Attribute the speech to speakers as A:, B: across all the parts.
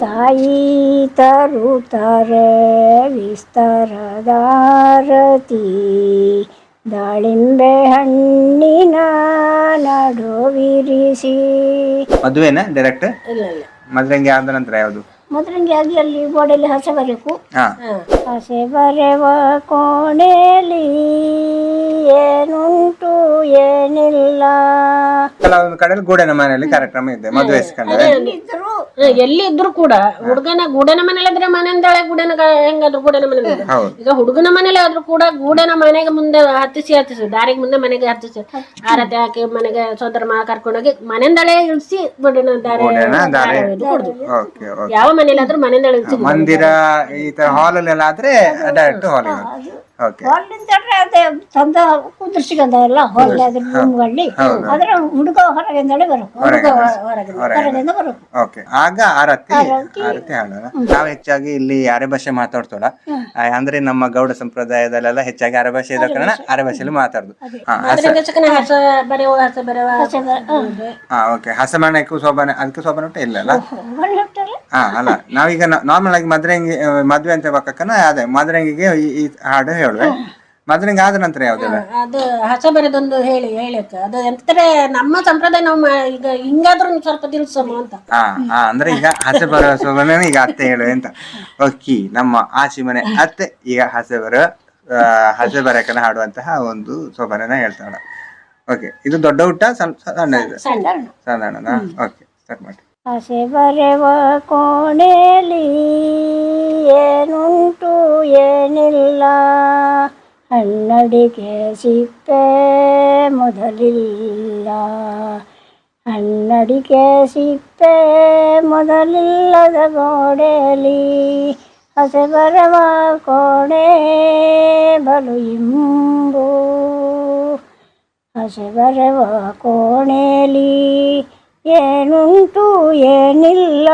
A: ತಾಯಿ ತರುತ್ತಾರೆ ವಿಸ್ತಾರದಾರತಿ. ದಾಳಿಂಬೆ ಹಣ್ಣಿನ ನಡುವಿರಿಸಿ.
B: ಮದುವೆನಾ ಡೈರೆಕ್ಟ್
A: ಇಲ್ಲ ಇಲ್ಲ.
B: ಮದ್ರಂಗಿ ಆದ ನಂತರ ಯಾವುದು?
A: ಮದ್ರಂಗಿ ಆಗಿ ಅಲ್ಲಿ ಬೋಡಲ್ಲಿ ಹಸೆ ಬರಬೇಕು.
B: ಹಾ.
A: ಹಸೆ ಬರೆವ ಕೋಣೆಯಲ್ಲಿ ಏನುಂಟು ಏನಿಲ್ಲ.
B: ಕೆಲವೊಂದು ಕಡೆ ಗೂಡನ ಮನೆಯಲ್ಲಿ ಕಾರ್ಯಕ್ರಮ ಇದೆ ಮದುವೆ ಇಸ್ಕೊಂಡ್ರೆ
C: ಎಲ್ಲಿ ಇದ್ರು ಕೂಡ ಹುಡುಗನ ಗೂಡನ ಮನೇಲಿದ್ರೆ ಮನೆಯಿಂದಳೆ ಗೂಡನ ಹೆಂಗಾದ್ರು ಗೂಡನ ಮನೆ
B: ಹೌದು.
C: ಈಗ ಹುಡುಗನ ಮನೇಲಿ ಆದ್ರೂ ಕೂಡ ಗೂಡನ ಮನೆಗೆ ಮುಂದೆ ಹತ್ತಿಸಿ ಹತ್ತಿಸಿ ದಾರಿಗೆ ಮುಂದೆ ಮನೆಗೆ ಹತ್ತಿಸಿ. ಆರತಿ ಹಾಕಿ ಮನೆಗೆ ಸೋದರ ಮಾ ಕರ್ಕೊಂಡೋಗಿ ಮನೆಯಿಂದಳೆ ಇಳಿಸಿ ಗೂಡನ ದಾರಿ
B: ಗೂಡನ ದಾರಿ
C: ದಾರಿ
B: ಓಕೆ ಓಕೆ
C: ಯಾವ ಮನೇಲಾದ್ರೂ ಮನೆಯಿಂದಲೇ ಇಳಿಸಿ
B: ಮಂದಿರ ಈ ತರ ಹಾಲ್ ಅಲ್ಲಿ ಆದ್ರೆ ಡೈರೆಕ್ಟ್ ಹಾಲಿಗೆ
A: ಅದೇ ತಂದ ಅದ್ರ ಹುಡುಗ ಹೊರಗಿಂದಲೇ ಹುಡುಗ ಹೊರಗಿಂದ
B: ಓಕೆ. ಆಗ ಆರತಿ ಆರತಿ ಹಾಡೋಣ. ನಾವು ಹೆಚ್ಚಾಗಿ ಇಲ್ಲಿ ಅರೆ ಭಾಷೆ ಮಾತಾಡ್ತೋಳ ಅಂದ್ರೆ ನಮ್ಮ ಗೌಡ ಸಂಪ್ರದಾಯದಲ್ಲೆಲ್ಲ ಹೆಚ್ಚಾಗಿ ಅರೆ ಭಾಷೆ ಇರೋ ಕಾರಣ ಅರೆ ಭಾಷೆಯಲ್ಲಿ ಮಾತಾಡುದು. ಹಾ ಹಸ
C: ಅದಕ್ಕೆ ಹಸ ಹಸ ಬರೆಯುವ
B: ಹಾ ಓಕೆ. ಹಸಮಣಕ್ಕೂ ಶೋಭನೆ ಅದಕ್ಕೂ ಶೋಭಾನ ಉಂಟು ಇಲ್ಲ ಅಲ್ಲ? ಹಾ ಅಲ್ಲ. ನಾವೀಗ ನಾರ್ಮಲ್ ಆಗಿ ಮದ್ರಂಗಿ ಮದ್ವೆ ಅಂತ ಬಕ್ಕನ ಅದೇ ಮದ್ರಂಗಿಗೆ ಈ- ಈ ಮದ್ರಂಗಿ ಆದ ನಂತರ ಯಾವ್ದೆಲ್ಲ?
C: ಅದು ಹಸ ಬರೆದೊಂದು ಹೇಳಿ ಹೇಳಕ್ಕೆ. ಅದು ಎಂತಾರೆ ನಮ್ಮ ಸಂಪ್ರದಾಯ ನಾವು ಮಾ- ಈಗ ಹಿಂಗಾದ್ರೂ ಒಂದ್ ಸ್ವಲ್ಪ ತಿಳ್ಸಮ್ಮ ಅಂತ.
B: ಹಾ ಹಾ ಅಂದ್ರೆ ಈಗ ಹಸೆ ಬರೋ ಶೋಭನೆ ಈಗ ಅತ್ತೆ ಹೇಳು ಅಂತ. ಓಕೆ ನಮ್ಮ ಆಚಿ ಮನೆ ಅತ್ತೆ ಈಗ ಹಸೆ ಬರೋ ಆ, ಹಸೆ ಬರಕನ ಹಾಡುವಂತಹ ಒಂದು ಶೋಭನೆನ ಹೇಳ್ತಾಳ. ಓಕೆ ಇದು ದೊಡ್ಡ ಊಟ ಸಣ್ಣ ಸಣ್ಣ ಇದೆ?
A: ಸಣ್ಣ
B: ಸಾಧಾರಣ ಓಕೆ ಸ್ಟಾರ್ಟ್ ಮಾಡಿ
A: ಹಸೆ ಬರೆವ ಕೋಣೆಯಲ್ಲಿ ಏನುಂಟು ಏನಿಲ್ಲ. ಹಣ್ಣಡಿಗೆ ಸಿಪ್ಪೆ ಮೊದಲಿಲ್ಲ. ಹಣ್ಣಡಿಗೆ ಸಿಪ್ಪೆ ಮೊದಲಿಲ್ಲದ ಗೋಡೆಯಲ್ಲಿ ಹಸೆ ಬರವ ಕೋಣೆ ಬಲು ಇಂಬು. ಹಸೆ ಬರವ ಕೋಣೆಲಿ ಏನುಂಟು ಏನಿಲ್ಲ,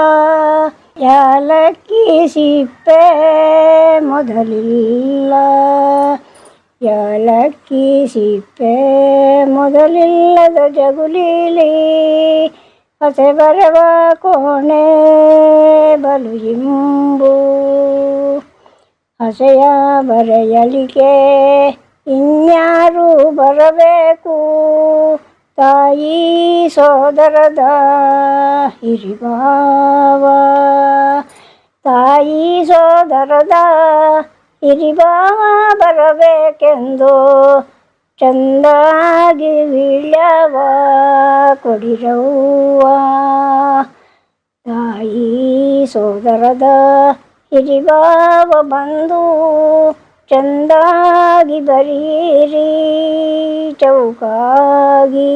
A: ಯಾಲಕ್ಕಿ ಸಿಪ್ಪೆ ಮೊದಲಿಲ್ಲ. ಯಾಲಕ್ಕಿ ಸಿಪ್ಪೆ ಮೊದಲಿಲ್ಲದ ಜಗುಲೀಲಿ, ಹಸೆ ಬರವ ಕೋಣೆ ಬಲು ಇಂಬು. ಹಸೆಯ ಬರೆಯಲಿಗೆ ಇನ್ಯಾರು ಬರಬೇಕು? ತಾಯಿ ಸೋದರದ ಹಿರಿಬಾವ ತಾಯಿ ಸೋದರದ ಹಿರಿಬಾವ ಬರಬೇಕೆಂದು ಚಂದಾಗಿ ವಿಳವ ಕೊಡಿರವ್ವ. ತಾಯಿ ಸೋದರದ ಹಿರಿಬಾವ ಬಂದು ಚಂದಾಗಿ ಬರೀರಿ ಚೌಕಾಗಿ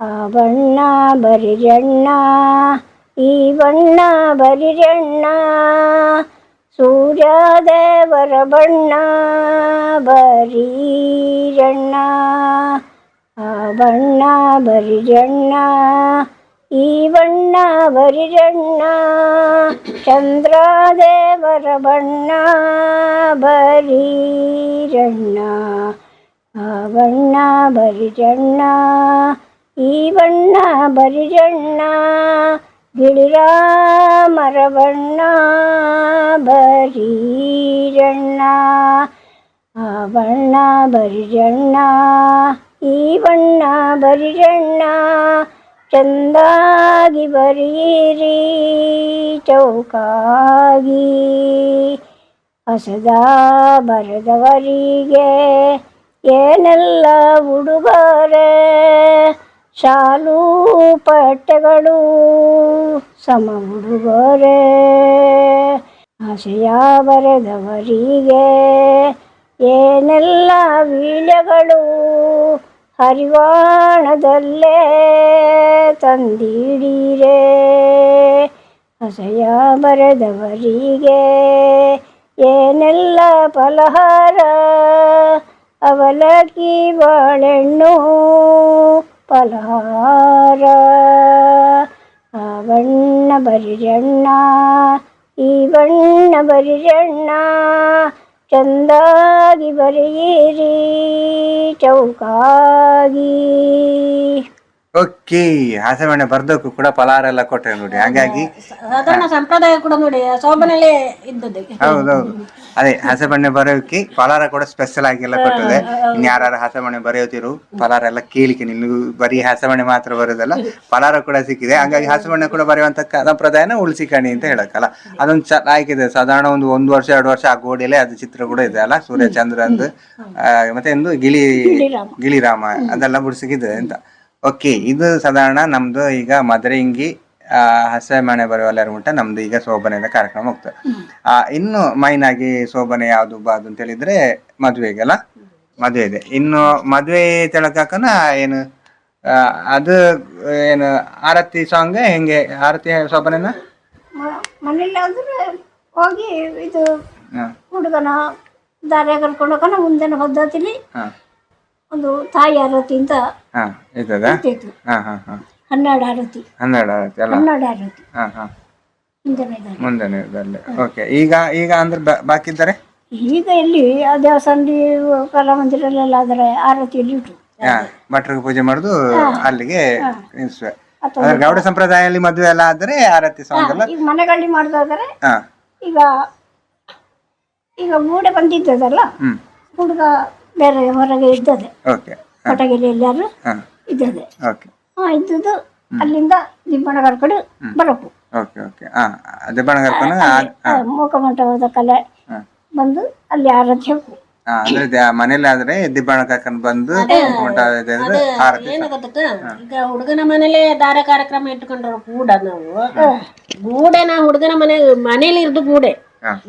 A: ಆ ಬಣ್ಣ ಬರಿರಣ್ಣ ಈ ಬಣ್ಣ ಬರಿರಣ್ಣ ಸೂರ್ಯದೇವರ ಬಣ್ಣ ಬರೀರಣ್ಣ ಆ ಬಣ್ಣ ಬರಿರಣ್ಣ ಈ ಬಣ್ಣ ಬರಿರಣ್ಣ ಚಂದ್ರದೇವರ ಬಣ್ಣ ಬರೀರಣ್ಣ ಆ ಬಣ್ಣ ಬರಿರಣ್ಣ ಈ ಬಣ್ಣ ಬರಿರಣ್ಣ ಗಿಳಿರಾಮರ ಬಣ್ಣ ಬರೀರಣ್ಣ ಆ ಬಣ್ಣ ಬರಿರಣ್ಣ ಈ ಬಣ್ಣ ಬರಿರಣ್ಣ ಚಂದಾಗಿ ಬರೀರಿ, ಚೌಕಾಗಿ. ಹೊಸದ ಬರೆದವರಿಗೆ ಏನೆಲ್ಲ ಉಡುಗೊರೆ? ಶಾಲು, ಪಟ್ಟೆಗಳು ಸಮ ಉಡುಗೊರೆ. ಆಶಯ ಬರೆದವರಿಗೆ ಏನೆಲ್ಲ ವೀಳ್ಯಗಳು ಹರಿವಾಣದಲ್ಲೇ ತಂದಿಡೀರೆ ಹಸೆಯ ಬರೆದವರಿಗೆ ಏನೆಲ್ಲ ಫಲಹಾರ ಅವಲಕ್ಕಿ ಬಾಳೆಣ್ಣು ಫಲಹಾರ ಆ ಬಣ್ಣ ಬರಿರಣ್ಣ ಈ ಬಣ್ಣ ಬರಿರಣ್ಣ ಚಂದಾಗಿ ಬರೆಯಿರಿ ಚೌಕಾಗಿ
B: ಓಕೆ ಹಸೆಮಣೆ ಬರ್ದಕ್ಕೂ ಕೂಡ ಪಲಾರ ಎಲ್ಲ ಕೊಟ್ಟೆ ನೋಡಿ. ಹಾಗಾಗಿ
C: ಸಾಧಾರಣ ಸಂಪ್ರದಾಯ ಕೂಡ ನೋಡಿ ಶೋಭನಲ್ಲಿ ಇದ್ದದ್ದು.
B: ಹೌದೌದು. ಅದೇ ಹಸೆಮಣೆ ಬರೆಯೋಕೆ ಪಲಾರ ಕೂಡ ಸ್ಪೆಷಲ್ ಆಗಿ ಎಲ್ಲ ಕೊಟ್ಟಿದೆ. ಯಾರು ಹಸೆಮಣೆ ಬರೆಯೋತಿರು ಪಲಾರ ಎಲ್ಲ ಕೇಳಿಕೆ ನಿಮಗೂ ಬರೀ ಹಸೆಮಣೆ ಮಾತ್ರ ಬರೋದಲ್ಲ ಪಲಾರ ಕೂಡ ಸಿಕ್ಕಿದೆ. ಹಾಗಾಗಿ ಹಸೆಮಣೆ ಕೂಡ ಬರೆಯುವಂತ ಸಂಪ್ರದಾಯನ ಉಳಿಸಿಕಣಿ ಅಂತ ಹೇಳಕ್ಕಲ್ಲ. ಅದೊಂದು ಚೆನ್ನಾಗಿದೆ ಸಾಧಾರಣ ಒಂದು ಒಂದು ವರ್ಷ ಎರಡು ವರ್ಷ ಆ ಗೋಡೆಯಲ್ಲೇ ಅದು ಚಿತ್ರ ಕೂಡ ಇದೆ ಅಲ್ಲ ಸೂರ್ಯ ಚಂದ್ರ ಅಂತ ಮತ್ತೆ ಒಂದು ಗಿಳಿ ಗಿಳಿರಾಮ. ಅದೆಲ್ಲ ಬಿಡಿಸಿದೆ ಅಂತ. ಓಕೆ ಇದು ಸಾಧಾರಣ ನಮ್ದು ಈಗ ಮದರಿಂಗಿ ಆ, ಹಸೆ ಮನೆ ಬರುವಲ್ಲರ ಉಂಟ ನಮ್ದು ಈಗ ಶೋಭನೆಯ ಕಾರ್ಯಕ್ರಮ ಹೋಗ್ತದೆ ಆ, ಇನ್ನು ಮೈನ್ ಆಗಿ ಶೋಭನೆ ಯಾವ್ದು ಬಾದು ಅಂತ ಹೇಳಿದ್ರೆ ಮದುವೆಗೆಲ್ಲ ಮದುವೆ ಇದೆ ಇನ್ನು ಮದುವೆ ತಿಳಕನ ಏನು ಆ, ಅದು ಏನು ಆರತಿ ಸಾಂಗ್ ಹೆಂಗೆ? ಆರತಿ ಶೋಭನೆನ?
A: ಮನೇಲಿ ಹೋಗಿ ಇದು
B: ಹ,
A: ಹುಡುಗನ ದಾರಿ ಕರ್ಕೊಂಡು ಹೋಗೋಣ ಮುಂದಿನ ಪದ್ಧತಿಲಿ
B: ಹ,
A: ಒಂದು ತಾಯಿ ಆರತಿ ಅಂತ
B: ಹ,
A: ಇರ್ತಿತ್ತು
B: ಹ ಹ ಹ.
A: ಹನ್ನೆರಡು ಆರತಿ.
B: ಹನ್ನೆರಡು ಆರತಿ ಅಲ್ಲ?
A: ಹನ್ನೆರಡು ಆರತಿ.
B: ಹ ಹ.
A: ಮುಂದನೆ
B: ಓಕೆ ಈಗ ಈಗ ಅಂದ್ರೆ ಬಾ- ಬಾಕಿ ಇದ್ದಾರೆ?
A: ಈಗ ಎಲ್ಲಿ? ಆ ದೇವಸ್ಥಾನದಲ್ಲಿ ಕಲಾಮಂದಿರಲ್ಲೆಲ್ಲ ಆದರೆ ಆರತಿಯಲ್ಲಿ ಉಂಟು?
B: ಹಾ ಭಟ್ರಿಗೆ ಪೂಜೆ ಮಾಡುದು ಅಲ್ಲಿಗೆ ನಿಲ್ಸುವೆ ಅಂದ್ರೆ ಗೌಡ ಸಂಪ್ರದಾಯದಲ್ಲಿ ಮದುವೆ ಎಲ್ಲ ಆದ್ರೆ ಆರತಿ ಸಾಂಗ್ ಎಲ್ಲ
A: ಈಗ ಮನೆಗಳಲ್ಲಿ ಮಾಡೋದಾದರೆ
B: ಹಾ.
A: ಈಗ ಈಗ ಮೂಡೆ ಬಂದಿದ್ದದಲ್ಲ?
B: ಹ್ಮ್.
A: ಹುಡುಗ ಬೇರೆ ಹೊರಗೆ ಇದ್ದದೆ
B: ಓಕೆ.
A: ಕೊಟಗೆರೆ ಎಲ್ಲಾರು
B: ಹಾ.
A: ಇದ್ದದೆ
B: ಓಕೆ.
A: ಹಾ ಇದ್ದದ್ದು ಅಲ್ಲಿಂದ ದಿಬ್ಬಣ ಕಡೆ ಬರಬೇಕು
B: ಓಕೆ ಓಕೆ. ಹಾ.
A: ಆ, ಮೂಕಮಂಟಪದ ಕಲೆ ಬಂದು ಅಲ್ಲಿ ಆರತಿ ಹೋಗು
B: ಹಾ ಅಂದ್ರೆ ಮನೇಲಿ ಆದ್ರೆ ದಿಬ್ಬಣ ಕರ್ಕೊಂಡ್ ಬಂದು
C: ಈಗ ಹುಡುಗನ ಮನೇಲೆ ದಾರ ಕಾರ್ಯಕ್ರಮ ಇಟ್ಕೊಂಡ್ರು ಕೂಡ ನಾವು ಗೂಡೆನ ಹುಡುಗನ ಮನೆ ಮನೇಲಿ ಇರ್ದು ಗೂಡೆ.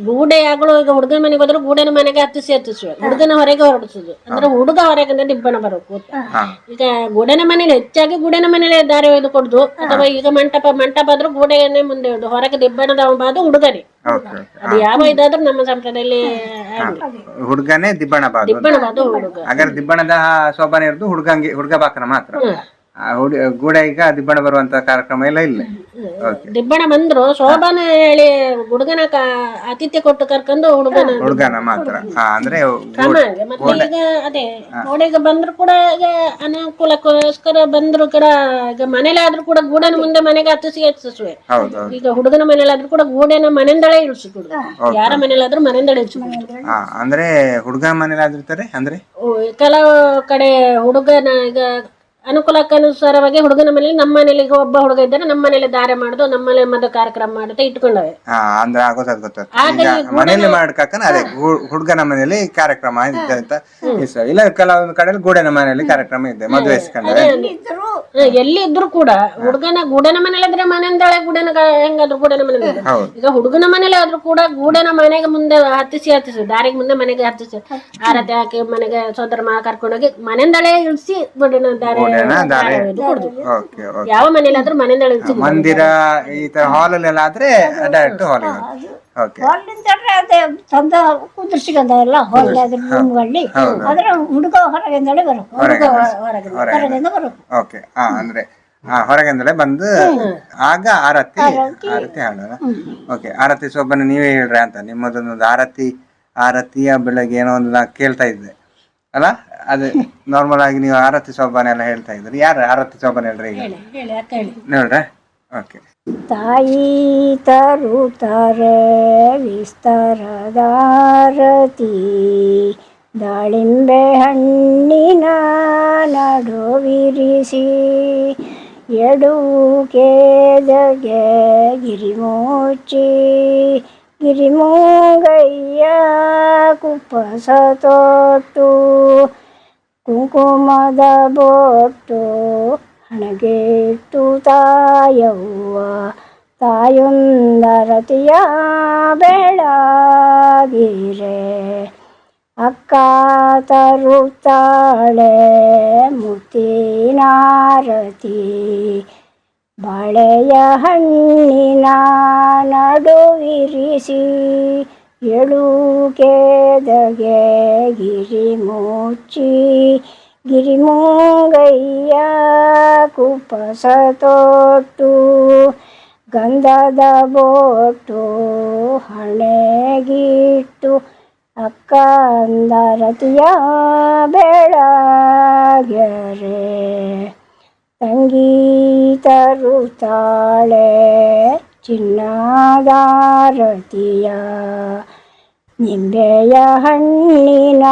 C: ಗೂಡೆ ಆಗಲು ಈಗ ಹುಡುಗನ ಮನೆಗೆ ಹೋದ್ರೆ ಗೂಡೆನ ಮನೆಗೆ ಹತ್ತಿಸಿ ಹತ್ತಿಸುವ ಹುಡುಗನ ಹೊರಗೆ ಹೊರಡಿಸುದು. ಅಂದ್ರೆ ಹುಡುಗ ಹೊರಗಿಂದ ದಿಬ್ಬಣ ಬರಬೇಕು ಈಗ ಗೂಡೆನ ಮನೇಲಿ ಹೆಚ್ಚಾಗಿ ಗೂಡೆನ ಮನೇಲಿ ದಾರಿ ಒಯ್ದು ಕೊಡುದು. ಅಥವಾ ಈಗ ಮಂಟಪ ಮಂಟಪ ಆದ್ರೂ ಗೂಡೆಯನ್ನೇ ಮುಂದೆ ಇಡುದು. ಹೊರಗೆ ದಿಬ್ಬಣದ ಬಾದು ಹುಡುಗನೇ. ಅದು ಯಾವ ಇದಾದ್ರೂ ನಮ್ಮ ಸಂಪ್ರದಾಯದಲ್ಲಿ.
B: ಹುಡುಗನೇ ದಿಬ್ಬಣ ಬಾದು
C: ದಿಬ್ಬಣ ಬಾದು ಹುಡುಗ.
B: ಹಾಗಾದ್ರೆ ದಿಬ್ಬಣದ ಶೋಭನೆ ಇರೋದು ಹುಡುಗಂಗೆ ಹುಡುಗ ಬಾಕನ ಮಾತ್ರ. ಆ, ಹುಡಿ ಗೂಡ ಈಗ ದಿಬ್ಬಣ ಬರುವಂತ ಕಾರ್ಯಕ್ರಮ ಎಲ್ಲ ಇಲ್ಲ.
C: ದಿಬ್ಬಣ ಬಂದ್ರು ಶೋಭಾನ ಹೇಳಿ ಹುಡುಗನ ಕ- ಆತಿಥ್ಯ ಕೊಟ್ಟು ಕರ್ಕೊಂಡು ಹುಡುಗನ
B: ಹುಡುಗನ ಮಾತ್ರ. ಹಾ ಅಂದ್ರೆ
C: ಮತ್ತೆ ಈಗ ಅದೇ ಗೋಡೆಗೆ ಬಂದ್ರು ಕೂಡ ಈಗ ಅನುಕೂಲಕ್ಕೋಸ್ಕರ ಬಂದ್ರು ಕೂಡ ಈಗ ಮನೇಲಾದ್ರೂ ಕೂಡ ಗೂಡನ ಮುಂದೆ ಮನೆಗೆ ಹತ್ತಿಸಿ ಹತ್ತಿಸುವೆ.
B: ಹೌದು ಹೌದು.
C: ಈಗ ಹುಡುಗನ ಮನೇಲಾದ್ರೂ ಕೂಡ ಗೂಡೆನ ಮನೆಯಿಂದಳೆ ಇಳಿಸಿ ಕೊಡುದು. ಯಾರ ಮನೇಲಾದ್ರೂ ಮನೆಯಿಂದಲೇ ಇಳಿಸಿ ಕೊಡುದು.
B: ಹಾ ಅಂದ್ರೆ ಹುಡುಗ ಮನೇಲಿ ಅಂದ್ರೆ?
C: ಓ, ಕೆಲವು ಕಡೆ ಹುಡುಗನ ಈಗ ಅನುಕೂಲಕ್ಕನುಸಾರವಾಗಿ ಹುಡುಗನ ಮನೇಲಿ ನಮ್ಮ ಮನೇಲಿ ಈಗ ಒಬ್ಬ ಹುಡುಗ ಇದ್ದರೆ ನಮ್ಮ ಮನೇಲಿ ದಾರೆ ಮಾಡುದು ನಮ್ಮ ಮನೆಯಲ್ಲಿ ಮದುವೆ ಕಾರ್ಯಕ್ರಮ ಮಾಡುತ್ತೆ ಇಟ್ಕೊಂಡವೆ.
B: ಹಾ ಅಂದ್ರೆ ಆಗೋದ್ ಗೊತ್ತಾಗ್ತದೆ ಈಗ ಮನೆಯಲ್ಲಿ ಮಾಡ್ಕಕ್ಕನ ಅದೇ ಹು- ಹುಡುಗನ ಮನೆಯಲ್ಲಿ ಕಾರ್ಯಕ್ರಮ ಇದೆ ಅಂತ ಇಲ್ಲ ಕೆಲವೊಂದು ಕಡೆ ಗೂಡನ ಮನೆಯಲ್ಲಿ ಕಾರ್ಯಕ್ರಮ ಇದೆ ಮದುವೆ ಇಸ್ಕೊಂಡ್ರೆ
A: ಇದ್ದರು
C: ಹ, ಎಲ್ಲಿ ಇದ್ರು ಕೂಡ ಹುಡುಗನ ಗೂಡನ ಮನೇಲಿದ್ರೆ ಮನೆಯಿಂದಳೆ ಗೂಡನ ಗ- ಹೆಂಗಾದ್ರು ಗೂಡನ ಮನೆ
B: ಹೌದು.
C: ಈಗ ಹುಡುಗನ ಮನೇಲಿ ಆದ್ರೂ ಕೂಡ ಗೂಡನ ಮನೆಗೆ ಮುಂದೆ ಹತ್ತಿಸಿ ಹತ್ತಿಸಿ ದಾರಿಗೆ ಮುಂದೆ ಮನೆಗೆ ಹತ್ತಿಸಿ ಆರತಿ ಹಾಕಿ ಮನೆಗೆ ಸೋದರ ಮಾ ಕರ್ಕೊಂಡೋಗಿ ಮನೆಯಿಂದಳೆ ಇಳಿಸಿ ಗೂಡನ ದಾರೆ
B: ಗೂಡೆನ ದಾರೆ.
C: ದಾರೆ
B: ಓಕೆ ಓಕೆ.
C: ಯಾವ ಮನೇಲಾದ್ರೂ ಮನೆಯಿಂದಲೇ ಇಳಿಸಿ
B: ಮಂದಿರ ಈ ತರ ಹಾಲ್ ಅಲ್ಲಿ ಆದ್ರೆ ಡೈರೆಕ್ಟ್ ಹಾಲ್ ಓಕೆ.
A: ಹೊರಲಿಂದ ಅದೇ ತಂದ ಕುದುರ್ಸಿಕೊಂಡವಲ್ಲ ಹೊರಗೆ ಅದ್ರ ರೂಮ್ಗಳಲ್ಲಿ. ಆದ್ರೆ ಹುಡುಗ ಹೊರಗಿಂದಲೇ ಬರಕು. ಹುಡುಗ ಹೊರಗಿಂದ ಹೊರಗಿಂದ ಬರಕು.
B: ಓಕೆ. ಹಾ ಅಂದ್ರೆ ಹಾ ಹೊರಗಿಂದಲೇ ಬಂದು ಆಗ ಆರತಿ ಆರತಿ. ಹಾಡೋಣ ಓಕೆ ಆರತಿ ಸೊಬ್ಬನ ನೀವೇ ಹೇಳ್ರಿ ಅಂತ ನಿಮ್ಮದೊಂದು ಆರತಿ ಆರತಿಯ ಬೆಳಗ್ಗೆ ಏನೋ ಒಂದು ನಾ ಕೇಳ್ತಾ ಇದ್ದೆ. ಅಲ್ಲ? ಅದು ನಾರ್ಮಲ್ ಆಗಿ ನೀವು ಆರತಿ ಶೋಭನೆ ಎಲ್ಲ ಹೇಳ್ತಾ ಇದ್ರಿ ಯಾರು ಆರತಿ ಶೋಭನೆ ಹೇಳ್ರಿ ಈಗ? ನೋಡ್ರೆ. ಓಕೆ
A: ತಾಯಿ ತರುತ್ತಾರೆ ವಿಸ್ತಾರದಾರತಿ ದಾಳಿಂಬೆ ಹಣ್ಣಿನ ನಡುವಿರಿಸಿ ಎಡು ಕೇದಗೆ ಗಿರಿಮೋಚಿ ಗಿರಿಮೂಗಯ್ಯ ಕುಪ್ಪಸ ತೊಟ್ಟು ಕುಂಕುಮದ ಬೊಟ್ಟು ಹಣಗೆಟ್ಟು ತಾಯವ್ವ. ತಾಯೊಂದರತಿಯ ಬೆಳಗಿರೆ. ಅಕ್ಕ ತರುತ್ತಾಳೆ ಮುತ್ತಿನಾರತಿ. ಬಳೆಯ ಹಣ್ಣಿನ ನಡುವಿರಿಸಿ ಎಳು ಕೇದಗೆ ಗಿರಿ ಮುಚ್ಚಿ ಗಿರಿಮುಂಗಯ್ಯ ಕುಪ್ಪಸ ತೊಟ್ಟು, ಗಂಧದ ಬೋಟು ಹಣೆಗಿಟ್ಟು ಅಕ್ಕ ಅಂದರತಿಯ ಬೆಳಗೆರೆ. ತಂಗಿ ತರುತ್ತಾಳೆ ಚಿನ್ನದಾರತಿಯ ನಿಂಬೆಯ ಹಣ್ಣಿನ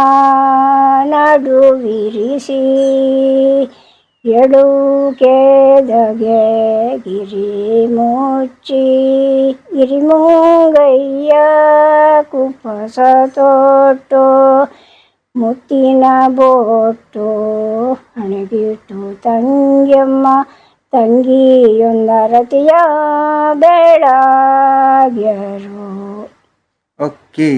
A: ನಡುವಿರಿಸಿ ಎಡು ಕೇದಗೆ ಗಿರಿ ಮುಚ್ಚಿ ಗಿರಿಮುಂಗಯ್ಯ ಕುಪ್ಪಸ ತೊಟ್ಟು ಮುತ್ತಿನ ಬೋಟು ಹಣಗಿಟ್ಟು ತಂಗಿಯಮ್ಮ ತಂಗಿಯೊಂದರತಿಯ ಬೆಳಗ್ಯರು.
B: ಓಕೆ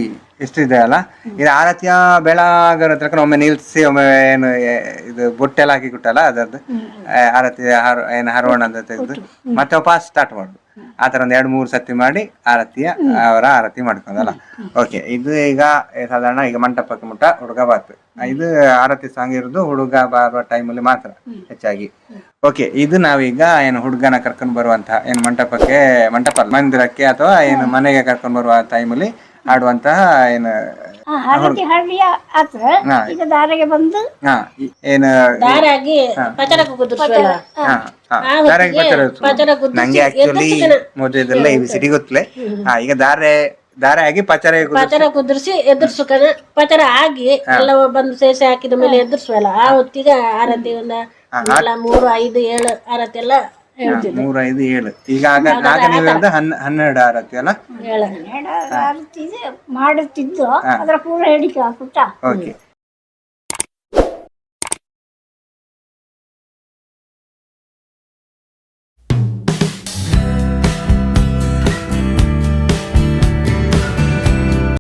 B: ಎಷ್ಟಿದೆ ಅಲ್ಲ? ಇದು ಆರತಿಯ ಬೆಳಗರ ಹತ್ರ ಒಮ್ಮೆ ನಿಲ್ಸಿ ಒಮ್ಮೆ ಏನು ಎ- ಇದು ಬೊಟ್ಟೆಲ್ಲ ಹಾಕಿ ಕೊಟ್ಟಲ್ಲ ಅದರದ್ದು ಆರತಿ ಹರ ಏನು ಹರವಣ ಅಂತ ತೆಗೆದು ಮತ್ತೆ ವಾಪಸ್ ಸ್ಟಾರ್ಟ್ ಮಾಡುದು. ಆ ಥರ ಒಂದು ಎರಡು ಮೂರು ಸತಿ ಮಾಡಿ ಆರತಿಯ ಅವರ ಆರತಿ ಮಾಡ್ಕೊಂಡಲ್ಲ. ಓಕೆ ಇದು ಈಗ ಸಾಧಾರಣ ಈಗ ಮಂಟಪಕ್ಕೆ ಮುಟ್ಟ ಹುಡುಗ ಬಾತು ಇದು ಆರತಿ ಸಾಂಗ್ ಇರೋದು ಹುಡುಗ ಬರುವ ಟೈಮಲ್ಲಿ ಮಾತ್ರ ಹೆಚ್ಚಾಗಿ. ಓಕೆ ಇದು ನಾವೀಗ ಏನು ಹುಡುಗನ ಕರ್ಕೊಂಡು ಬರುವಂತಹ ಏನು ಮಂಟಪಕ್ಕೆ ಮಂಟಪ ಅಲ್ಲ, ಮಂದಿರಕ್ಕೆ ಅಥವಾ ಏನು ಮನೆಗೆ ಕರ್ಕೊಂಡು ಬರುವ ಟೈಮಲ್ಲಿ ಆಡುವಂತಹ ಏನು
A: ಈಗ ದಾರಿಗೆ ಬಂದು
B: ಹಾ ಏನು
C: ದಾರಾಗಿ
B: ಪಚರ. ನಂಗೆ ಆಕ್ಚುಲಿ ಮೊದಲೆಲ್ಲ ಈ ಸಿಟಿ ಗೊತ್ತಲೆ ಹಾ ಈಗ ದಾರೆ ದಾರ ಆಗಿ ಪಚರ
C: ಪಚರ ಕುದುರಿಸಿ ಎದುರ್ಸುಕನ ಪಚರ ಆಗಿ ಎಲ್ಲ ಬಂದು ಸೇಸೆ ಹಾಕಿದ ಮೇಲೆ ಎದುರ್ಸುವಲ್ಲ ಆ ಹೊತ್ತಿಗೆ ಆರತಿ ಒಂದ ಮೂರು ಐದು ಏಳು ಆರತಿ ಎಲ್ಲ
B: ಮೂರ ಐದು ಏಳು. ಈಗ ಆಗ ಆಗ ನೀವು ಹೇಳ್ದ ಹನ್ ಹನ್ನೆರಡು ಆರತಿ ಅಲ್ಲ?
A: ಮಾಡುತ್ತಿದ್ದು ಅದರ ಪೂರ ಹೇಳಿಕೆ
B: ಓಕೆ